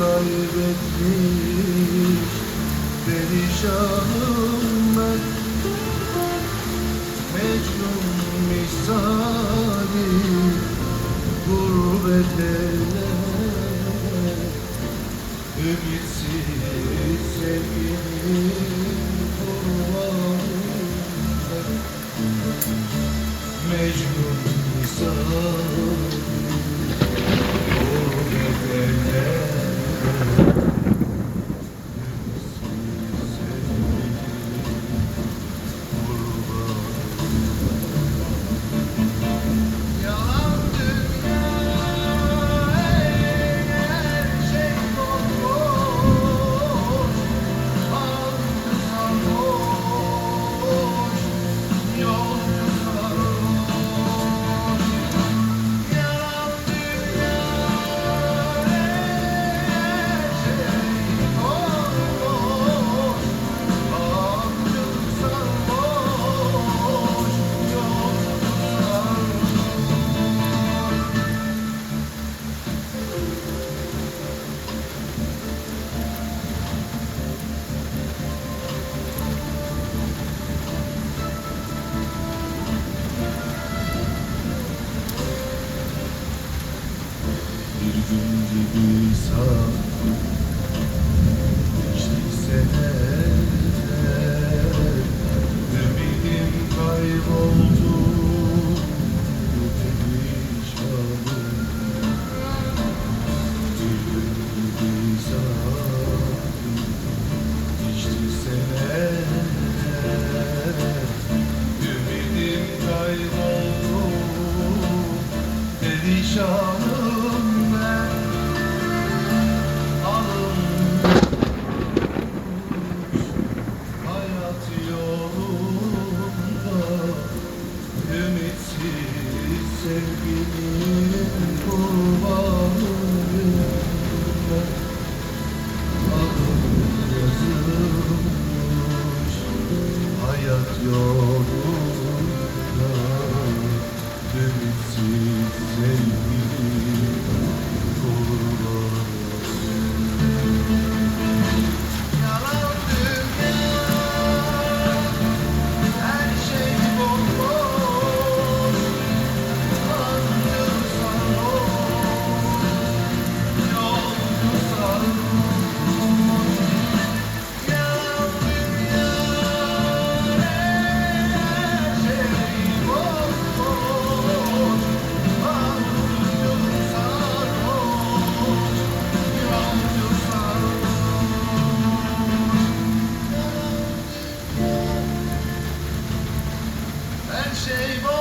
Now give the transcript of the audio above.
kaybetmiş Perişanım Elde Ümitsiz sevgilim kurbanım ben. Mecnun misali Perişanım ben. Alım Hayat yolunda Ümitsiz sevgilim kurbanım ben. Alım yazılmış Hayat yolunda Shave